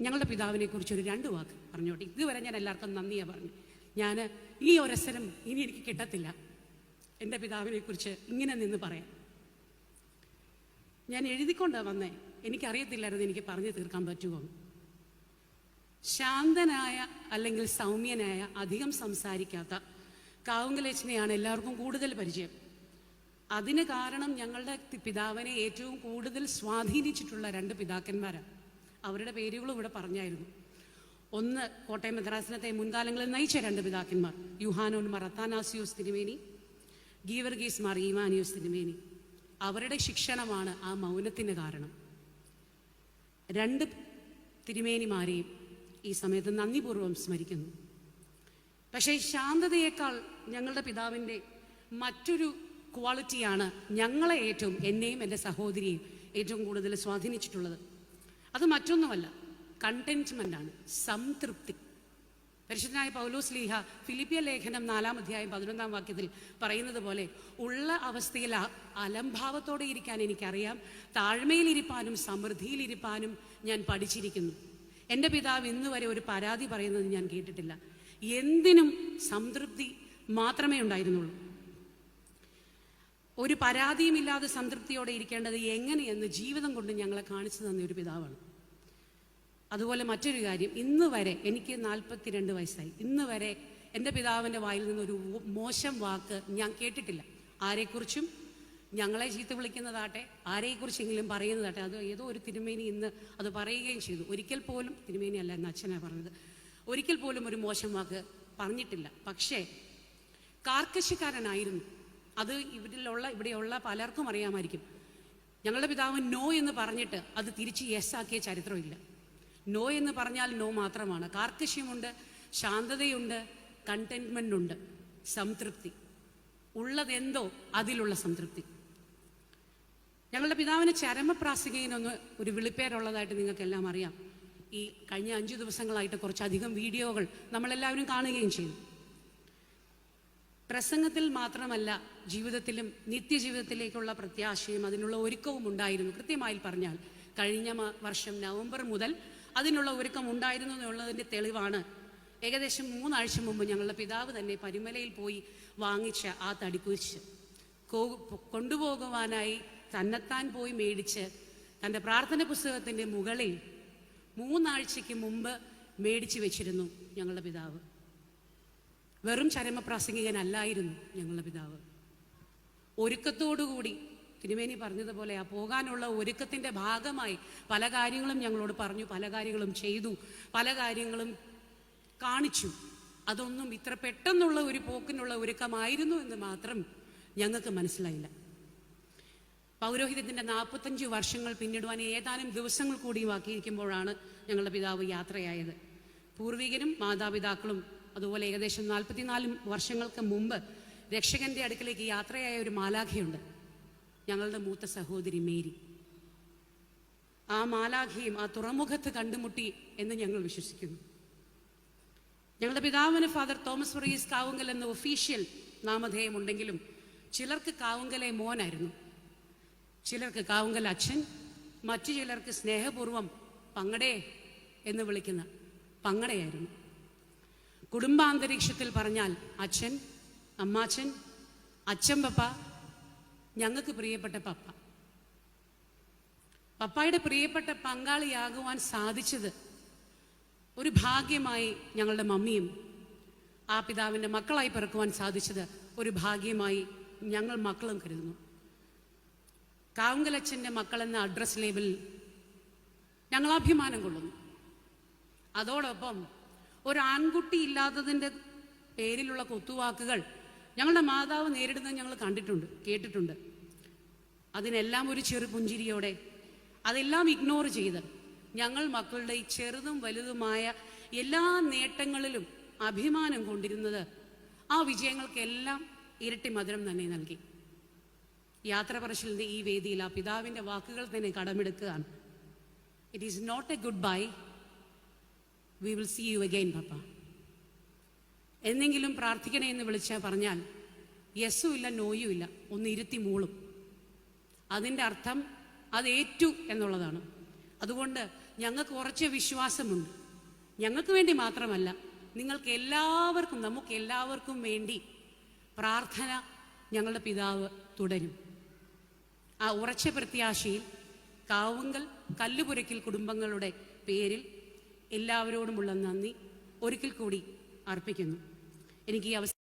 ഞങ്ങളുടെ പിതാവിനെ കുറിച്ച് ഒരു രണ്ട് വാക്ക് പറഞ്ഞോട്ടെ? ഇതുവരെ ഞാൻ എല്ലാവർക്കും നന്ദിയാ പറഞ്ഞു ഞാൻ ഈ ഒരസരം ഇനി എനിക്ക് കിട്ടത്തില്ല. എന്റെ പിതാവിനെ കുറിച്ച് ഇങ്ങനെ നിന്ന് പറയാം. ഞാൻ എഴുതിക്കൊണ്ടാണ് വന്നേ. എനിക്കറിയത്തില്ലായിരുന്നു എനിക്ക് പറഞ്ഞു തീർക്കാൻ പറ്റുമോ? ശാന്തനായ അല്ലെങ്കിൽ സൗമ്യനായ അധികം സംസാരിക്കാത്ത കാവുങ്കലേച്ചനെയാണ് എല്ലാവർക്കും കൂടുതൽ പരിചയം. അതിന് കാരണം ഞങ്ങളുടെ പിതാവിനെ ഏറ്റവും കൂടുതൽ സ്വാധീനിച്ചിട്ടുള്ള രണ്ട് പിതാക്കന്മാരാണ്. അവരുടെ പേരുകളും ഇവിടെ പറഞ്ഞായിരുന്നു. ഒന്ന് കോട്ടയം മദ്രാസനത്തെ മുൻകാലങ്ങളിൽ നയിച്ച രണ്ട് പിതാക്കന്മാർ യുഹാനോൻ മറത്താനാസിയോസ് തിരുമേനി ഗീവർഗീസ് മാർ ഈമാനിയോസ് തിരുമേനി. അവരുടെ ശിക്ഷണമാണ് ആ മൗനത്തിന് കാരണം. രണ്ട് തിരുമേനിമാരെയും ഈ സമയത്ത് നന്ദിപൂർവം സ്മരിക്കുന്നു. പക്ഷേ ശാന്തതയേക്കാൾ ഞങ്ങളുടെ പിതാവിന്റെ മറ്റൊരു ക്വാളിറ്റിയാണ് ഞങ്ങളെ ഏറ്റവും എന്നെയും എന്റെ സഹോദരിയെയും ഏറ്റവും കൂടുതൽ സ്വാധീനിച്ചിട്ടുള്ളത്. അത് മറ്റൊന്നുമല്ല. കണ്ടെന്റ്മെന്റ് ആണ്. സംതൃപ്തി. പരിശുദ്ധനായ പൗലോസ് ലീഹ ഫിലിപ്പിയ ലേഖനം നാലാം അധ്യായം പതിനൊന്നാം വാക്യത്തിൽ പറയുന്നത് പോലെ ഉള്ള അവസ്ഥയിൽ അലംഭാവത്തോടെ ഇരിക്കാൻ എനിക്കറിയാം. താഴ്മയിലിരിപ്പാനും സമൃദ്ധിയിലിരിപ്പാനും ഞാൻ പഠിച്ചിരിക്കുന്നു. എന്റെ പിതാവ് ഇന്ന് വരെ ഒരു പരാതി പറയുന്നത് ഞാൻ കേട്ടിട്ടില്ല. എന്തിനും സംതൃപ്തി മാത്രമേ ഉണ്ടായിരുന്നുള്ളൂ. ഒരു പരാതിയുമില്ലാതെ സംതൃപ്തിയോടെ ഇരിക്കേണ്ടത് എങ്ങനെയെന്ന് ജീവിതം കൊണ്ട് ഞങ്ങളെ കാണിച്ചു തന്ന ഒരു പിതാവാണ്. അതുപോലെ മറ്റൊരു കാര്യം ഇന്ന് വരെ എനിക്ക് നാൽപ്പത്തിരണ്ട് വയസ്സായി. ഇന്ന് വരെ എന്റെ പിതാവിന്റെ വായിൽ നിന്നൊരു മോശം വാക്ക് ഞാൻ കേട്ടിട്ടില്ല. ആരെക്കുറിച്ചും ഞങ്ങളെ ചീത്ത വിളിക്കുന്നതാട്ടെ ആരെക്കുറിച്ചെങ്കിലും പറയുന്നതാട്ടെ അത് ഏതോ ഒരു തിരുമേനി ഇന്ന് അത് പറയുകയും ചെയ്തു. ഒരിക്കൽ പോലും തിരുമേനി അല്ല എന്ന് അച്ഛനാണ് പറഞ്ഞത് ഒരിക്കൽ പോലും ഒരു മോശം വാക്ക് പറഞ്ഞിട്ടില്ല. പക്ഷേ കാർക്കശക്കാരനായിരുന്നു അത് ഇവരിലുള്ള ഇവിടെയുള്ള പലർക്കും അറിയാമായിരിക്കും. ഞങ്ങളുടെ പിതാവ് നോ എന്ന് പറഞ്ഞിട്ട് അത് തിരിച്ച് യെസ് ആക്കിയ ചരിത്രമില്ല. നോ എന്ന് പറഞ്ഞാൽ നോ മാത്രമാണ്. കാർക്കശ്യമുണ്ട് ശാന്തതയുണ്ട് കണ്ടെയ്ൻമെന്റ് ഉണ്ട് സംതൃപ്തി. ഉള്ളതെന്തോ അതിലുള്ള സംതൃപ്തി. ഞങ്ങളുടെ പിതാവിന് ചരമപ്രാസികയിനൊന്ന് ഒരു വിളിപ്പേരുള്ളതായിട്ട് നിങ്ങൾക്കെല്ലാം അറിയാം. ഈ കഴിഞ്ഞ അഞ്ചു ദിവസങ്ങളായിട്ട് കുറച്ചധികം വീഡിയോകൾ നമ്മളെല്ലാവരും കാണുകയും ചെയ്തു പ്രസംഗത്തിൽ മാത്രമല്ല ജീവിതത്തിലും നിത്യജീവിതത്തിലേക്കുള്ള പ്രത്യാശയും അതിനുള്ള ഒരുക്കവും ഉണ്ടായിരുന്നു. കൃത്യമായി പറഞ്ഞാൽ കഴിഞ്ഞ വർഷം നവംബർ മുതൽ അതിനുള്ള ഒരുക്കം ഉണ്ടായിരുന്നു എന്നുള്ളതിന്റെ തെളിവാണ് ഏകദേശം മൂന്നാഴ്ച മുമ്പ് ഞങ്ങളുടെ പിതാവ് തന്നെ പരിമലയിൽ പോയി വാങ്ങിച്ച ആ തടിക്കുരിശ്. കൊണ്ടുപോകുവാനായി തന്നെത്താൻ പോയി മേടിച്ച് തന്റെ പ്രാർത്ഥന പുസ്തകത്തിന്റെ മുകളിൽ മൂന്നാഴ്ചയ്ക്ക് മുമ്പ് മേടിച്ചു വെച്ചിരുന്നു ഞങ്ങളുടെ പിതാവ്. വെറും ചരമപ്രാസംഗികനല്ലായിരുന്നു ഞങ്ങളുടെ പിതാവ്. ഒരുക്കത്തോടുകൂടി തിരുമേനി പറഞ്ഞതുപോലെ ആ പോകാനുള്ള ഒരുക്കത്തിന്റെ ഭാഗമായി പല കാര്യങ്ങളും ഞങ്ങളോട് പറഞ്ഞു പല കാര്യങ്ങളും ചെയ്തു പല കാര്യങ്ങളും കാണിച്ചു. അതൊന്നും ഇത്ര പെട്ടെന്നുള്ള ഒരു പോക്കിനുള്ള ഒരുക്കമായിരുന്നു എന്ന് മാത്രം ഞങ്ങൾക്ക് മനസ്സിലായില്ല. പൗരോഹിതത്തിന്റെ നാൽപ്പത്തഞ്ച് വർഷങ്ങൾ പിന്നിടുവാൻ ഏതാനും ദിവസങ്ങൾ കൂടി ബാക്കിയിരിക്കുമ്പോഴാണ് ഞങ്ങളുടെ പിതാവ് യാത്രയായത്. പൂർവികരും മാതാപിതാക്കളും അതുപോലെ ഏകദേശം നാൽപ്പത്തിനാല് വർഷങ്ങൾക്ക് മുമ്പ് രക്ഷകന്റെ അടുക്കലേക്ക് യാത്രയായ ഒരു മാലാഖയുണ്ട്. ഞങ്ങളുടെ മൂത്ത സഹോദരി മേരി. ആ മാലാഖയും ആ തുറമുഖത്ത് കണ്ടുമുട്ടി എന്ന് ഞങ്ങൾ വിശ്വസിക്കുന്നു. ഞങ്ങളുടെ പിതാവിന് ഫാദർ തോമസ് വർഗീസ് കാവുങ്കൽ എന്ന ഒഫീഷ്യൽ നാമധേയമുണ്ടെങ്കിലും ചിലർക്ക് കാവുങ്കലെ മോനായിരുന്നു. ചിലർക്ക് കാവുങ്കൽ അച്ഛൻ മറ്റു ചിലർക്ക് സ്നേഹപൂർവം പങ്ങടേ എന്ന് വിളിക്കുന്ന പങ്ങടയായിരുന്നു. കുടുംബാന്തരീക്ഷത്തിൽ പറഞ്ഞാൽ അച്ഛൻ അമ്മാച്ചൻ അച്ഛൻ പപ്പ ഞങ്ങൾക്ക് പ്രിയപ്പെട്ട പപ്പ. പപ്പായുടെ പ്രിയപ്പെട്ട പങ്കാളിയാകുവാൻ സാധിച്ചത് ഒരു ഭാഗ്യമായി ഞങ്ങളുടെ മമ്മിയും ആ പിതാവിന്റെ മക്കളായി പിറക്കുവാൻ സാധിച്ചത് ഒരു ഭാഗ്യമായി ഞങ്ങൾ മക്കളും കരുതുന്നു. കാവുങ്കലച്ഛന്റെ മക്കളെന്ന അഡ്രസ് ലേബിൽ ഞങ്ങൾ അഭിമാനം കൊള്ളുന്നു. അതോടൊപ്പം ഒരു ആൺകുട്ടി ഇല്ലാത്തതിന്റെ പേരിലുള്ള കുത്തുവാക്കുകൾ ഞങ്ങളുടെ മാതാവ് നേരിടുന്നത് ഞങ്ങൾ കണ്ടിട്ടുണ്ട് കേട്ടിട്ടുണ്ട്. അതിനെല്ലാം ഒരു ചെറു പുഞ്ചിരിയോടെ അതെല്ലാം ഇഗ്നോർ ചെയ്ത് ഞങ്ങൾ മക്കളുടെ ഈ ചെറുതും വലുതുമായ എല്ലാ നേട്ടങ്ങളിലും അഭിമാനം കൊണ്ടിരുന്നത് ആ വിജയങ്ങൾക്കെല്ലാം ഇരട്ടി മധുരം തന്നെ നൽകി. യാത്ര പറച്ചിലിന്റെ ഈ വേദിയിൽ ആ പിതാവിന്റെ വാക്കുകൾ തന്നെ കടമെടുക്കുകയാണ്. It is not a goodbye we will see you again papa എന്നെങ്കിലും പ്രാർത്ഥിക്കണേ എന്ന് വിളിച്ചാൽ പറഞ്ഞാൽ യെസ്സും ഇല്ല നോയും ഇല്ല ഒന്ന് ഇരുത്തി മൂളും. അതിന്റെ അർത്ഥം അത് ഏറ്റു എന്നുള്ളതാണ്. അതുകൊണ്ട് ഞങ്ങൾക്ക് കുറച്ച് വിശ്വാസമുണ്ട്. ഞങ്ങൾക്ക് വേണ്ടി മാത്രമല്ല നിങ്ങൾക്ക് എല്ലാവർക്കും നമുക്ക് എല്ലാവർക്കും വേണ്ടി പ്രാർത്ഥന ഞങ്ങളുടെ പിതാവ് തുടരും. ആ ഉറച്ച പ്രത്യാശയിൽ കാവുങ്കൽ കല്ലുപുരയ്ക്കൽ കുടുംബങ്ങളുടെ പേരിൽ എല്ലാവരോടുമുള്ള നന്ദി. ഒരിക്കൽ കൂടി അർപ്പിക്കുന്നു. എനിക്ക് ഈ അവസരം